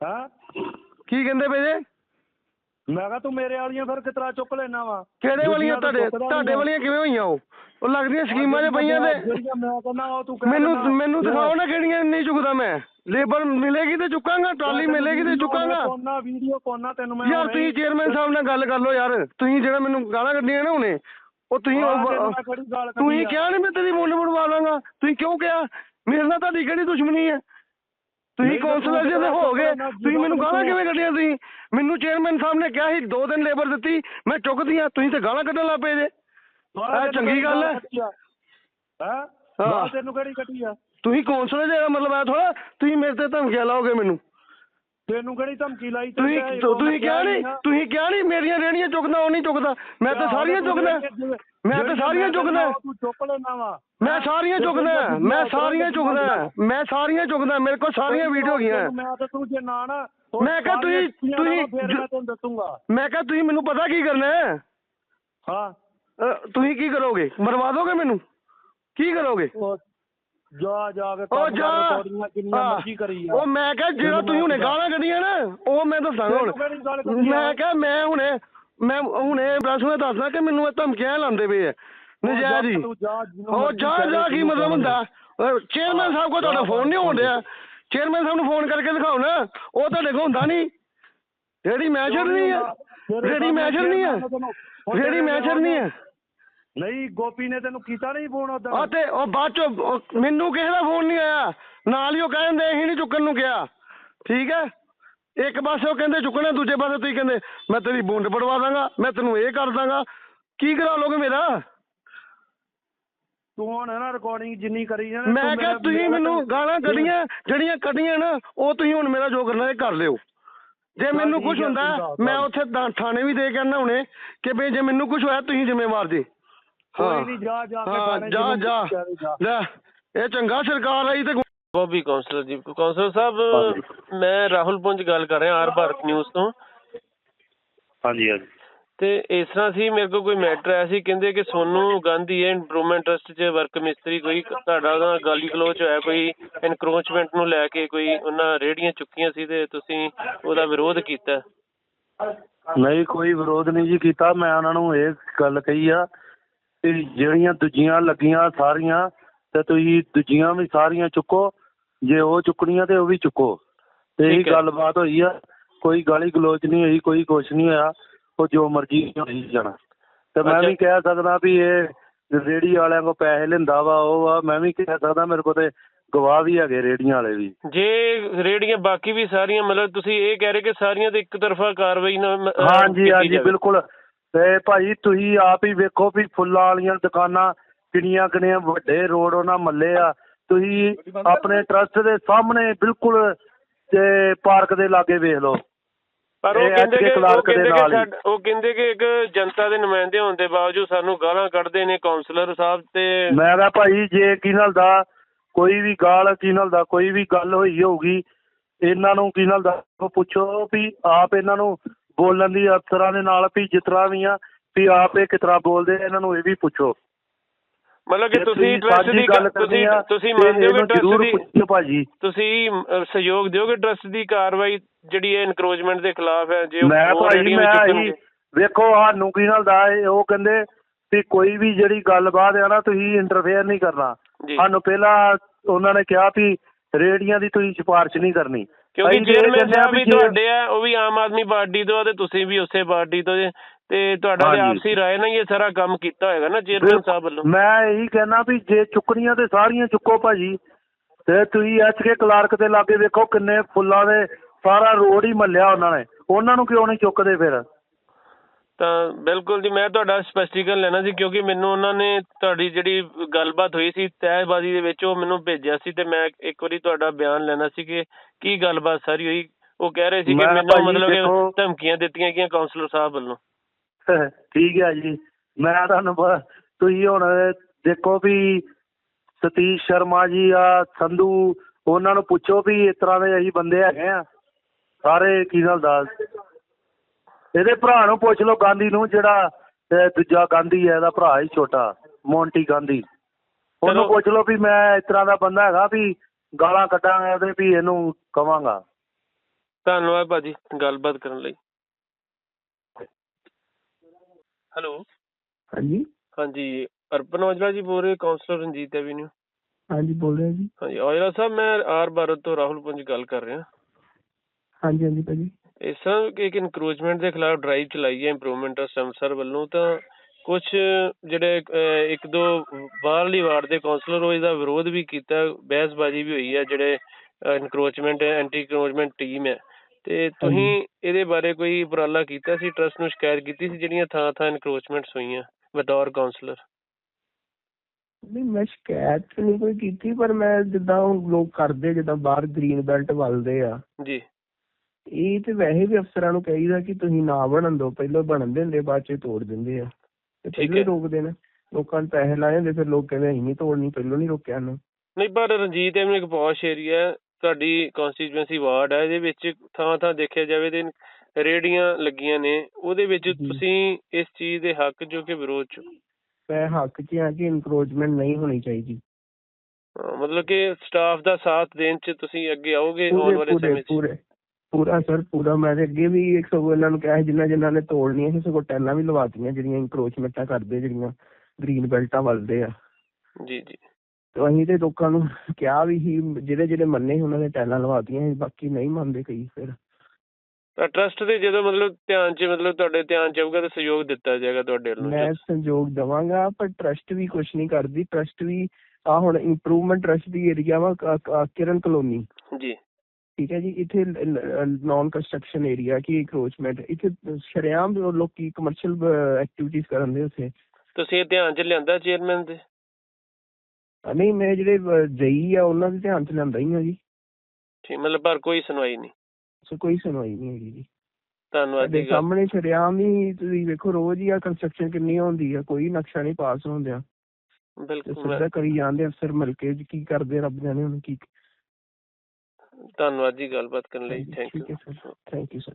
ਹਾਂ? ਕੀ ਕਹਿੰਦੇ ਪਏ ਜੇ? ਮੈਂ ਕਿਹਾ ਤੂੰ ਮੇਰੇ ਵਾਲੀਆਂ ਫਿਰ ਕਿਤਰਾ ਚੁੱਕ ਲੈਣਾ ਵਾ? ਕਿਹੜੇ ਵਾਲੀਆਂ ਤੁਹਾਡੇ ਤੁਹਾਡੇ ਵਾਲੀਆਂ ਕਿਵੇਂ ਹੋਈਆਂ ਉਹ? ਉਹ ਲੱਗਦੀਆਂ ਸਕੀਮਾਂ 'ਚ ਪਈਆਂ ਤੇ ਮੈਂ ਕਹਿੰਦਾ ਉਹ ਤੂੰ ਕਹਿ ਮੈਨੂੰ। ਮੈਨੂੰ ਦਿਖਾਓ ਨਾ ਕਿਹੜੀਆਂ ਨਹੀਂ ਚੁੱਕਦਾ ਮੈਂ। ਲੇਬਰ ਮਿਲੇਗੀ ਤੇ ਚੁੱਕਾਂਗਾ ਟਰਾਲੀ ਮਿਲੇਗੀ ਤੇ ਚੁੱਕਾਂਗਾ। ਕੋਨਾ ਵੀਡੀਓ ਕੋਨਾ ਤੈਨੂੰ ਮੈਂ ਯਾਰ ਤੁਸੀਂ ਚੇਅਰਮੈਨ ਸਾਹਿਬ ਨਾਲ ਗੱਲ ਕਰ ਲਓ ਯਾਰ। ਤੁਸੀਂ ਜਿਹੜਾ ਮੈਨੂੰ ਗਾਲਾਂ ਕੱਢੀਆਂ ਨਾ ਹੁਣੇ ਉਹ ਤੁਸੀਂ ਤੁਸੀਂ? ਕਿਹਾ ਨਹੀਂ ਮੈਂ ਤੇਰੀ ਮੁੰਡ ਮੜਵਾ ਦਾਂਗਾ ਤੁਸੀਂ ਕਿਉਂ ਕਿਹਾ? ਮੇਰੇ ਨਾਲ ਤੁਹਾਡੀ ਕਿਹੜੀ ਦੁਸ਼ਮਣੀ ਹੈ? ਤੁਸੀਂ ਨਹੀਂ ਤਾਂ ਕੌਂਸਲਰ ਤੂੰ ਜੇ ਦੇ ਹੋ ਗਏ ਜਦੋਂ ਤੁਸੀਂ ਮੈਨੂੰ ਗਾਲਾਂ ਕਿਵੇਂ ਕੱਢੀਆਂ ਤੁਸੀਂ? ਮੈਨੂੰ ਚੇਅਰਮੈਨ ਸਾਹਿਬ ਨੇ ਕਿਹਾ ਸੀ ਦੋ ਦਿਨ ਲੇਬਰ ਦਿੱਤੀ ਮੈਂ ਚੁੱਕਦੀ ਆ ਤੁਸੀਂ ਤੇ ਗਾਲਾਂ ਕੱਢਣ ਲੱਗ ਪਏ ਜੇ। ਇਹ ਚੰਗੀ ਗੱਲ ਹੈ। ਕੱਢੀ ਆ। ਹੈਂ ਤੈਨੂੰ ਕਿਹੜੀ ਕੱਟੀ ਆ? ਤੁਸੀਂ ਕੌਂਸਲਰ ਜੇ ਦਾ ਮਤਲਬ ਹੈ ਥੋੜਾ ਤੁਸੀਂ ਮੇਰੇ ਤੇ ਧਮਕੀਆਂ ਲਾਓਗੇ ਮੈਨੂੰ। ਤੈਨੂੰ ਕਿਹੜੀ ਧਮਕੀ ਲਾਈ ਤੂੰ ਤੁਸੀਂ ਤੁਸੀਂ ਕਿਹਾ ਨਹੀਂ। ਤੁਸੀਂ ਕਿਹਾ ਨਹੀਂ ਮੇਰੀਆਂ ਰੇੜੀਆਂ ਚੁੱਕਦਾ ਉਹ ਨਹੀਂ ਚੁੱਕਦਾ। ਮੈਂ ਤਾਂ ਸਾਰੀਆਂ ਚੁੱਕਦਾ। ਮੈਂ ਤਾਂ ਸਾਰੀਆਂ ਚੁੱਕਦਾ। ਤੂੰ ਚੁੱਕ ਲੈਣਾ ਵਾ। ਮੈਂ ਸਾਰੀਆਂ ਚੁੱਕਦਾ ਮੈਂ ਸਾਰੀਆਂ ਚੁੱਕਦਾ। ਮੈਂ ਸਾਰੀਆਂ ਚੁੱਕਦਾ ਮੇਰੇ ਕੋਲ ਸਾਰੀਆਂ ਵੀਡੀਓ ਗਈਆਂ ਮੈਂ ਤਾਂ ਤੂੰ ਜੇ ਨਾ ਨਾ ਮੈਂ ਕਿਹਾ ਤੁਸੀਂ- ਤੁਸੀਂ- ਮੈਂ ਤੈਨੂੰ ਦੱਸੂਗਾ। ਮੈਂ ਕਿਹਾ ਤੁਸੀਂ ਮੈਨੂੰ ਪਤਾ ਕੀ ਕਰਨਾ ਹੈ? ਹਾਂ। ਤੁਸੀਂ ਕੀ ਕਰੋਗੇ? ਮਰਵਾ ਦੋਗੇ ਮੈਨੂੰ? ਕੀ ਕਰੋਗੇ? ਜਾ ਜਾ ਕੇ ਉਹ ਜਾ। ਰਿਕਾਰਡਿੰਗਾਂ ਕਿੰਨੀਆਂ ਹਾਂ। ਮਰਜ਼ੀ ਕਰੀ ਆ। ਉਹ ਮੈਂ ਕਿਹਾ ਜਿਹੜਾ ਤੁਸੀਂ ਹੁਣੇ ਗਾਲਾਂ ਕੱਢੀਆਂ ਨਾ ਉਹ ਮੈਂ ਦੱਸਾਂਗਾ ਤੈਨੂੰ ਕਿਹੜੀ ਗੱਲ ਹੁਣ ਕੱਢੀ ਆ? ਮੈਂ ਕਿਹਾ ਮੈਂ ਹੁਣੇ ਮੈਂ ਹੁਣੇ ਪ੍ਰੈਸ ਨੂੰ ਦੱਸਦਾ ਕਿ ਮੈਨੂੰ ਇਹ ਧਮਕੀਆਂ ਲਾਉਂਦੇ ਪਏ ਆ। ਨਜਾਇਜ਼ ਹੀ। ਤੂੰ ਜਾ ਜਿਹਨੂੰ ਉਹ ਮਰਜ਼ੀ ਜਾ ਜਾ ਕੀ ਤੂੰ ਮਤਲਬ ਹੁੰਦਾ? ਚੇਅਰਮੈਨ ਸਾਹਿਬ ਕੋ ਤੁਹਾਡਾ ਫੋਨ ਨਹੀਂ ਹੋਣ ਡਿਆ ਚੇਅਰਮੈਨ ਸਾਹਿਬ ਨੂੰ ਫੋਨ ਕਰਕੇ ਦਿਖਾਓ ਨਾ। ਉਹ ਤੁਹਾਡੇ ਕੋਲ ਹੁੰਦਾ ਨਹੀਂ। ਜਿਹੜੀ ਮੈਚਰ ਨਹੀਂ ਹੈ ਜਿਹੜੀ ਮੈਚਰ ਨਹੀਂ ਹੈ ਜਿਹੜੀ ਮੈਚਰ ਨਹੀਂ ਹੈ ਨਹੀਂ ਗੋਪੀ ਨੇ ਤੈਨੂੰ ਕੀਤਾ ਨਹੀਂ ਫੋਨ ਉਦੋਂ ਆ ਤੇ ਉਹ ਬਾਅਦ ਚ ਉਹ- ਮੈਨੂੰ ਕਿਸੇ ਦਾ ਫੋਨ ਨਹੀਂ ਆਇਆ। ਨਾਲ ਹੀ ਉਹ ਕਹਿੰਦੇ ਅਸੀਂ ਨਹੀਂ ਚੁੱਕਣ ਨੂੰ ਕਿਹਾ। ਠੀਕ ਹੈ? ਇੱਕ ਪਾਸੇ ਉਹ ਕਹਿੰਦੇ ਚੁੱਕਣਾ ਦੂਜੇ ਪਾਸੇ ਤੁਸੀਂ ਕਹਿੰਦੇ ਮੈਂ ਤੇਰੀ ਬੁੰਡ ਪੜਵਾ ਦਾਂਗਾ ਮੈਂ ਤੈਨੂੰ ਇਹ ਕਰ ਦਾਂਗਾ। ਕੀ ਕਰਾ ਲੋਗੇ ਮੇਰਾ? ਤੂੰ ਹੁਣ ਨਾ ਰਿਕਾਰਡਿੰਗ ਜਿੰਨੀ ਕਰੀ ਜਾਣਾ ਮੈਂ ਕਿਹਾ ਤੁਸੀਂ ਮੈਨੂੰ ਗਾਲਾਂ ਕੱਢੀਆਂ ਜਿਹੜੀਆਂ ਕੱਢੀਆਂ ਨਾ ਉਹ ਤੁਸੀਂ ਹੁਣ ਮੇਰਾ ਜੋ ਕਰਨਾ ਇਹ ਕਰ ਲਿਓ। ਜੇ ਮੈਨੂੰ ਕੁਝ ਹੁੰਦਾ ਮੈਂ ਉੱਥੇ ਥਾਣੇ ਵੀ ਦੇ ਕੇ ਆਉਣਾ ਹੁਣੇ ਕਿ ਵੀ ਜੇ ਮੈਨੂੰ ਕੁਝ ਹੋਇਆ ਤੁਸੀਂ ਜ਼ਿੰਮੇਵਾਰ ਜੀ। ਕੋਈ ਨਹੀਂ ਜਾ ਜਾ ਕੇ ਹਾਂ ਥਾਣੇ ਜਾ ਜਿਹਨੂੰ ਜਾ। ਪੁੱਛਿਆ ਵੀ ਜਾ। ਲੈ ਇਹ ਚੰਗਾ ਸਰਕਾਰ ਆਈ ਤੇ ਬੋਬੀ ਕਾਉਂਸਲਰ ਜੀ ਕਾਉਂਸਲਰ ਸਾਹਿਬ ਮੈਂ ਰਾਹੁਲ ਪੁੰਜ ਗੱਲ ਕਰ ਰਿਹਾ ਆਰ ਭਾਰਤ ਨਿਊਜ਼ ਤੋਂ। ਹਾਂਜੀ ਹਾਂਜੀ। ਤੇ ਇਸ ਤਰ੍ਹਾਂ ਸੀ ਮੇਰੇ ਕੋਲ ਕੋਈ ਮੈਟਰ ਆਇਆ ਸੀ ਕਹਿੰਦੇ ਕਿ ਸੋਨੂ ਗਾਂਧੀ ਇੰਪਰੂਵਮੈਂਟ ਟਰਸਟ 'ਚ ਵਰਕ ਮਿਸਤਰੀ ਕੋਈ ਤੁਹਾਡਾ ਉਹਦਾ ਗਾਲੀ ਗਲੋਚ ਹੋਇਆ ਕੋਈ ਐਨਕਰੋਚਮੈਂਟ ਨੂੰ ਲੈ ਕੇ ਕੋਈ ਉਹਨਾਂ ਰੇੜੀਆਂ ਚੁੱਕੀਆਂ ਸੀ ਤੇ ਤੁਸੀਂ ਉਹਦਾ ਵਿਰੋਧ ਕੀਤਾ? ਨਹੀਂ ਕੋਈ ਵਿਰੋਧ ਨਹੀਂ ਜੀ ਕੀਤਾ ਮੈਂ ਉਹਨਾਂ ਨੂੰ ਇਹ ਗੱਲ ਕਹੀ ਆ ਕਿ ਜਿਹੜੀਆਂ ਦੂਜੀਆਂ ਲੱਗੀਆਂ ਸਾਰੀਆਂ ਤੇ ਤੁਸੀਂ ਦੂਜੀਆਂ ਵੀ ਸਾਰੀਆਂ ਚੁੱਕੋ ਜੇ ਉਹ ਚੁੱਕਣੀਆਂ ਤੇ ਉਹ ਵੀ ਚੁੱਕੋ ਤੇ ਇਹੀ। ਗੱਲਬਾਤ ਹੋਈ ਆ ਕੋਈ ਗਾਲੀ ਗਲੋਚ ਨਹੀਂ ਹੋਈ ਕੋਈ ਕੁਛ ਨਹੀਂ ਹੋਇਆ ਉਹ ਜੋ ਮਰਜ਼ੀ ਹੋਈ ਜਾਣਾ ਤੇ ਮੈਂ। ਵੀ ਕਹਿ ਸਕਦਾ ਵੀ ਇਹ ਰੇੜੀ ਵਾਲਿਆਂ ਕੋ ਪੈਸੇ ਲੈਂਦਾ ਵਾ ਉਹ ਆ ਮੈਂ ਵੀ ਕਹਿ ਸਕਦਾ ਮੇਰੇ ਕੋਲ ਤੇ ਗਵਾਹ ਵੀ ਹੈਗੇ ਰੇੜੀਆਂ ਵਾਲੇ ਵੀ ਜੇ ਰੇੜੀਆਂ ਬਾਕੀ ਵੀ ਸਾਰੀਆਂ ਮਤਲਬ ਤੁਸੀਂ ਇਹ ਕਹਿ ਰਹੇ ਕਿ ਸਾਰੀਆਂ ਤੇ ਇੱਕ ਤਰਫਾ ਕਾਰਵਾਈ ਅਹ ਹਾਂਜੀ ਹਾਂਜੀ। ਬਿਲਕੁਲ ਤੇ ਭਾਈ ਤੁਸੀਂ ਆਪ ਹੀ ਵੇਖੋ ਵੀ ਫੁੱਲਾਂ ਵਾਲੀਆਂ ਦੁਕਾਨਾਂ ਕਿੰਨੀਆਂ ਕਿੰਨੀਆਂ ਵੱਡੇ ਰੋਡ ਉਹਨਾਂ ਮੱਲੇ ਆ। ਤੁਸੀਂ ਆਪਣੇ ਟਰਸਟ ਦੇ ਸਾਹਮਣੇ ਬਿਲਕੁਲ ਤੇ ਪਾਰਕ ਦੇ ਲਾਗੇ ਵੇਖ ਲਓ। ਪਰ ਉਹ ਕਹਿੰਦੇ ਕਿ ਉਹ ਕਹਿੰਦੇ ਕਿ ਉਹ ਕਹਿੰਦੇ ਕਿ ਇੱਕ ਜਨਤਾ ਦੇ ਨੁਮਾਇੰਦੇ ਹੋਣ ਦੇ ਬਾਵਜੂਦ ਸਾਨੂੰ ਗਾਲਾਂ ਕੱਢਦੇ ਨੇ ਕਾਉਂਸਲਰ ਸਾਹਿਬ ਤੇ ਮੈਂ ਕਿਹਾ ਭਾਈ ਜੇ ਕਿਨਲ ਦਾ ਕੋਈ ਵੀ ਗਾਲ ਕਿਨਲ ਦਾ ਕੋਈ ਵੀ ਗੱਲ ਹੋਈ ਹੋਊਗੀ ਇਹਨਾਂ ਨੂੰ ਕਿਨਲ ਦਾ ਪੁੱਛੋ ਵੀ ਆਪ ਇਹਨਾਂ ਨੂੰ ਬੋਲਣ ਦੀ ਅਫਸਰਾਂ ਦੇ ਨਾਲ ਵੀ ਜਿਸ ਤਰ੍ਹਾਂ ਵੀ ਆ ਵੀ ਆਪ ਇਹ ਕਿਸ ਤਰ੍ਹਾਂ ਬੋਲਦੇ ਆ, ਇਹਨਾਂ ਨੂੰ ਇਹ ਵੀ ਪੁੱਛੋ। ਮਤਲਬ ਕਿ ਜੇ ਤੁਸੀਂ ਟਰਸਟ ਸਾਂਝੀ ਦੀ ਗੱਲ ਕ- ਤੁਸੀਂ ਕਰਨੀ ਆ, ਤੁਸੀਂ ਤੇ ਮੰਨਦੇ ਹੋ ਕਿ ਇਹਨੂੰ ਟਰਸਟ ਦੀ ਪੁੱਛਿਓ ਭਾਜੀ। ਤੁਸੀਂ ਅਹ, ਸਹਿਯੋਗ ਦਿਓਗੇ ਟਰਸਟ ਦੀ ਕਾਰਵਾਈ ਜਿਹੜੀ ਹੈ ਇਨਕਰੋਚਮੈਂਟ ਦੇ ਖਿਲਾਫ ਹੈ ਜੇ ਉਹ ਮੈਂ ਹੋਰ ਭਾਈ ਰੇਹੜੀਆਂ ਵੀ ਮੈਂ। ਹੀ ਵੇਖੋ ਸਾਨੂੰ ਕੀ ਨਾਲ ਦਾ ਇਹ ਉਹ ਕਹਿੰਦੇ ਵੀ ਕੋਈ ਵੀ ਜਿਹੜੀ ਗੱਲਬਾਤ ਆ ਨਾ ਤੁਸੀਂ ਇੰਟਰਫੇਅਰ ਨਹੀਂ ਕਰਨਾ। ਜੀ। ਸਾਨੂੰ ਪਹਿਲਾਂ ਉਹਨਾਂ ਨੇ ਕਿਹਾ ਵੀ ਰੇੜੀਆਂ ਦੀ ਤੁਸੀਂ ਸਿਫਾਰਿਸ਼ ਨਹੀਂ ਕਰਨੀ। ਕਿਉਂਕਿ ਚੇਅਰਮੈਨ ਸਾਹਿਬ ਵੀ ਤੁਹਾਡੇ ਆ ਉਹ ਵੀ ਆਮ ਆਦਮੀ ਪਾਰਟੀ ਤੋਂ ਆ ਤੇ ਤੁਸੀਂ ਵੀ ਉਸੇ ਪਾਰਟੀ ਤੋਂ ਤੇ ਤੁਹਾਡਾ ਤੇ। ਆਪਸੀ ਰਾਏ ਨਾਲ ਇਹ ਸਾਰਾ ਕੰਮ ਕੀਤਾ ਹੋਏਗਾ ਨਾ ਚੇਅਰਮੈਨ ਸਾਹਿਬ ਵੱਲੋਂ? ਮੈਂ ਇਹੀ ਕਹਿਣਾ ਵੀ ਜੇ ਚੁੱਕਣੀਆਂ ਤੇ ਸਾਰੀਆਂ ਚੁੱਕੋ ਭਾਜੀ ਤੇ ਤੁਸੀਂ ਐਚ ਕੇ ਕਲਾਰਕ ਦੇ ਲਾਗੇ ਵੇਖੋ ਕਿੰਨੇ ਫੁੱਲਾਂ ਦੇ ਸਾਰਾ ਰੋਡ ਹੀ ਮੱਲਿਆ ਉਹਨਾਂ ਨੇ। ਉਹਨਾਂ ਨੂੰ ਕਿਉਂ ਨਹੀਂ ਚੁੱਕਦੇ ਫਿਰ? ਤਾਂ ਬਿਲਕੁਲ ਜੀ ਮੈਂ ਤੁਹਾਡਾ ਸਪਸ਼ਟੀਕਰਨ ਲੈਣਾ ਸੀ ਕਿਉਂਕਿ ਮੈਨੂੰ ਉਹਨਾਂ ਨੇ ਤੁਹਾਡੀ ਜਿਹੜੀ ਗੱਲਬਾਤ ਹੋਈ ਸੀ ਤੈਅਬਾਜ਼ੀ ਦੇ ਵਿੱਚ ਉਹ ਮੈਨੂੰ ਭੇਜਿਆ ਸੀ ਤੇ ਮੈਂ ਇੱਕ ਵਾਰੀ ਤੁਹਾਡਾ ਬਿਆਨ ਲੈਣਾ ਸੀ ਕਿ ਕੀ ਗੱਲਬਾਤ ਸਾਰੀ ਹੋਈ। ਉਹ ਕਹਿ ਰਹੇ ਸੀ ਕਿ ਮੈਨੂੰ ਮਤਲਬ ਕਿ ਧਮਕੀਆਂ ਦਿੱਤੀਆਂ ਗਈਆਂ ਕਾਉਂਸਲਰ ਸਾਹਿਬ ਵੱਲੋਂ। ਠੀਕ ਹੈ ਜੀ। ਮੈਂ ਤੁਹਾਨੂੰ ਤੁਸੀਂ ਹੁਣ ਦੇਖੋ ਵੀ ਸਤੀਸ਼ ਸ਼ਰਮਾ ਜੀ ਆ ਸੰਧੂ ਉਹਨਾਂ ਨੂੰ ਪੁੱਛੋ ਵੀ ਇਸ ਤਰ੍ਹਾਂ ਦੇ ਅਸੀਂ ਬੰਦੇ ਹੈਗੇ ਆ। ਸਾਰੇ ਕੀ ਗੱਲ ਦੱਸ ਇਹਦੇ ਭਰਾ ਨੂੰ ਪੁੱਛ ਲਓ ਗਾਂਧੀ ਨੂੰ ਜਿਹੜਾ ਦੂਜਾ ਗਾਂਧੀ ਹੈ ਇਹਦਾ ਭਰਾ ਹੀ ਛੋਟਾ ਮੋਂਟੀ ਗਾਂਧੀ। ਉਹਨੂੰ। ਪੁੱਛ ਲਓ ਵੀ ਮੈਂ ਇਸ ਤਰ੍ਹਾਂ ਦਾ ਬੰਦਾ ਹੈਗਾ ਵੀ ਗਾਲਾਂ ਕੱਢਾਂਗਾ ਤੇ ਵੀ ਇਹਨੂੰ ਕਵਾਂਗਾ। ਧੰਨਵਾਦ ਭਾਜੀ ਗੱਲਬਾਤ ਕਰਨ ਲਈ। ਹੈਲੋ। ਹਾਂਜੀ। ਹਾਂਜੀ ਅਰਪਨ ਔਜਲਾ ਜੀ ਬੋਲ ਰਹੇ ਕਾਉਂਸਲਰ ਰਣਜੀਤ ਐਵੀਨਿਊ ਹਾਂਜੀ ਬੋਲ ਰਿਹਾ ਜੀ। ਹਾਂਜੀ ਔਜਲਾ ਸਾਹਿਬ ਮੈਂ ਆਰ ਭਾਰਤ ਤੋਂ ਰਾਹੁਲ ਪੁੰਜ ਗੱਲ ਕਰ ਰਿਹਾ। ਹਾਂਜੀ ਹਾਂਜੀ ਭਾਜੀ। ਇਸ ਤਰ੍ਹਾਂ ਕਿ ਇੱਕ ਇਨਕਰੋਚਮੈਂਟ ਦੇ ਖਿਲਾਫ ਡਰਾਈਵ ਚਲਾਈ ਹੈ ਇੰਪਰੂਵਮੈਂਟ ਟਰਸਟ ਅੰਮ੍ਰਿਤਸਰ ਵੱਲੋਂ ਤਾਂ ਕੁਝ ਜਿਹੜੇ ਇੱਕ ਦੋ ਬਾਹਰਲੀ ਵਾਰਡ ਦੇ ਕਾਉਂਸਲਰ ਉਹ ਇਹਦਾ ਵਿਰੋਧ ਵੀ ਕੀਤਾ ਬਹਿਸਬਾਜ਼ੀ ਵੀ ਹੋਈ ਹੈ ਜਿਹੜੇ ਇਨਕਰੋਚਮੈਂਟ ਐਂਟੀ ਇਨਕਰੋਚਮੈਂਟ ਟੀਮ ਹੈ। ਤੇ ਤੁਸੀਂ ਇਹਦੇ ਬਾਰੇ ਕੋਈ ਉਪਰਾਲਾ ਕੀਤਾ ਸੀ ਟਰਸਟ ਨੂੰ ਸ਼ਿਕਾਇਤ ਕੀਤੀ ਸੀ ਜਿਹੜੀਆਂ ਥਾਂ ਥਾਂ ਇਨਕਰੋਚਮੈਂਟਸ ਹੋਈਆਂ ਬਤੌਰ ਕਾਉਂਸਲਰ ਨਹੀਂ ਮੈਂ ਸ਼ਿਕਾਇਤ ਨਹੀਂ ਕੋਈ ਕੀਤੀ ਪਰ ਮੈਂ ਜਿੱਦਾਂ ਲੋਕ ਕਰਦੇ ਜਿੱਦਾਂ ਬਾਹਰ ਗ੍ਰੀਨ ਬੈਲਟ ਵੱਲਦੇ ਆ। ਜੀ। ਇਹ ਤੇ ਵੈਸੇ ਵੀ ਅਫਸਰਾਂ ਨੂੰ ਕਹੀਦਾ ਕਿ ਤੁਸੀਂ ਨਾ ਬਣਨ ਦਿਓ ਪਹਿਲਾਂ ਬਣਨ ਦਿੰਦੇ ਬਾਅਦ ਚ ਤੋੜ ਦਿੰਦੇ ਆ। ਤੇ ਠੀਕ ਪਹਿਲਾਂ। ਰੋਕਦੇ ਨੇ ਲੋਕਾਂ ਨੂੰ ਪੈਸੇ ਲਾਏ ਹੁੰਦੇ ਫਿਰ ਲੋਕ ਕਹਿੰਦੇ ਅਸੀਂ ਨਹੀਂ ਤੋੜਨੀ ਪਹਿਲਾਂ ਨਹੀਂ ਰੋਕਿਆ ਨੂੰ ਨਹੀਂ ਪਰ ਰਣਜੀਤ ਐਵੇਂ ਇੱਕ ਪੌਸ਼ ਏਰੀਆ ਹੈ ਤੁਹਾਡੀ ਕਨਸਟੀਚੁਐਂਸੀ ਵਾਰਡ ਹੈ ਇਹਦੇ ਵਿੱਚ ਥਾਂ ਥਾਂ ਦੇਖਿਆ ਜਾਵੇ ਤੇ ਰੇੜੀਆਂ ਲੱਗੀਆਂ ਨੇ ਉਹਦੇ ਵਿੱਚ। ਤੁਸੀਂ ਇਸ ਚੀਜ਼ ਦੇ ਹੱਕ ਜੋ ਕਿ ਵਿਰੋਧ ਚ ਮੈਂ ਹੱਕ 'ਚ ਆ ਕਿ ਇਨਕਰੋਚਮੈਂਟ ਨਹੀਂ ਹੋਣੀ ਚਾਹੀਦੀ। ਮਤਲਬ ਕਿ ਸਟਾਫ ਦਾ ਸਾਥ ਦੇਣ ਚ ਤੁਸੀਂ ਅੱਗੇ ਆਓਗੇ ਆਉਣ ਵਾਲੇ ਸਮੇਂ ਚ। ਪੂਰੇ। ਪੂਰਾ ਸਰ ਪੂਰਾ ਮੈਂ ਤੇ ਅੱਗੇ ਵੀ ਇੱਕ ਸਗੋਂ ਇਹਨਾਂ ਨੂੰ ਕਿਹਾ ਸੀ ਜਿਨ੍ਹਾਂ ਜਿਨ੍ਹਾਂ ਨੇ ਤੋੜਨੀਆਂ ਸੀ ਸਗੋਂ ਟੈਲਾਂ ਵੀ ਲਵਾਤੀਆਂ ਜਿਹੜੀਆਂ ਇਨਕਰੋਚਮੈਂਟਾਂ ਕਰਦੇ ਜਿਹੜੀਆਂ ਗ੍ਰੀਨ ਬੈਲਟਾਂ ਵੱਲਦੇ ਆ। ਜੀ ਜੀ। ਤੇ ਅਸੀਂ ਤੇ ਲੋਕਾਂ ਨੂੰ ਕਿਹਾ ਵੀ ਸੀ ਜਿਹੜੇ ਜਿਹੜੇ ਮੰਨੇ ਸੀ ਉਹਨਾਂ ਨੇ ਟੈਲਾਂ ਲਵਾਤੀਆਂ ਸੀ ਬਾਕੀ ਨਹੀਂ ਮੰਨਦੇ ਕਈ ਫਿਰ। ਤਾਂ ਟਰਸਟ ਦੇ ਜਦੋਂ ਮਤਲਬ ਧਿਆਨ ਚ ਮਤਲਬ ਤੁਹਾਡੇ ਧਿਆਨ ਚ ਆਊਗਾ ਤਾਂ ਸਹਿਯੋਗ ਦਿੱਤਾ ਜਾਏਗਾ ਤੁਹਾਡੇ ਵੱਲੋਂ ਮੈਂ ਸੰਯੋਗ ਦਵਾਂਗਾ ਪਰ ਟਰਸਟ ਵੀ ਕੁਝ ਨਹੀਂ ਕਰਦੀ ਟਰਸਟ ਵੀ ਆ ਹੁਣ ਇੰਪਰੂਵਮੈਂਟ ਟਰਸਟ ਦੀ ਏਰੀਆ ਵਾ ਕ- ਕ- ਕਿਰਨ ਕਲੋਨੀ। ਜੀ। ਠੀਕ ਹੈ ਜੀ ਇੱਥੇ ਨਾਨ ਕੰਸਟਰਕਸ਼ਨ ਏਰੀਆ ਕੀ ਇੰਕਰੋਚਮੈਂਟ ਇੱਥੇ ਸ਼ਰੇਆਮ ਲੋਕੀ ਕਮਰਸ਼ੀਅਲ ਐਕਟੀਵਿਟੀਜ਼ ਕਰਨ ਦੇ ਉੱਥੇ। ਤੁਸੀਂ ਇਹ ਧਿਆਨ ਚ ਲਿਆਂਦਾ ਚੇਅਰਮੈਨ ਦੇ? ਨਹੀਂ ਮੈਂ ਜਿਹੜੇ ਜਈ ਆ ਉਹਨਾਂ ਦੇ ਧਿਆਨ ਚ ਲਿਆਂਦਾ ਹੀ ਆ ਜੀ। ਠੀਕ ਮਤਲਬ ਪਰ ਕੋਈ ਸੁਣਵਾਈ ਨਹੀਂ। ਸੋ ਕੋਈ ਸੁਣਵਾਈ ਨਹੀਂ ਹੈਗੀ ਜੀ। ਧੰਨਵਾਦ ਜੀ ਸਾਹਮਣੇ ਸ਼ਰੇਆਮ ਹੀ ਤੁਸੀਂ ਵੇਖੋ ਰੋਜ਼ ਹੀ ਆ ਕੰਸਟਰਕਸ਼ਨ ਕਿੰਨੀ ਹੁੰਦੀ ਆ ਕੋਈ ਨਕਸ਼ਾ ਨਹੀਂ ਪਾਸ ਹੁੰਦਿਆ। ਬਿਲਕੁਲ ਸਿੱਧਾ ਕਰੀ ਜਾਂਦੇ ਅਫਸਰ ਮਿਲ ਕੇ ਕੀ ਕਰਦੇ ਰੱਬ ਜਾਣੇ ਹੁਣ ਕੀ ਧੰਨਵਾਦ ਜੀ ਗੱਲਬਾਤ ਕਰਨ ਲਈ thank you thank you sir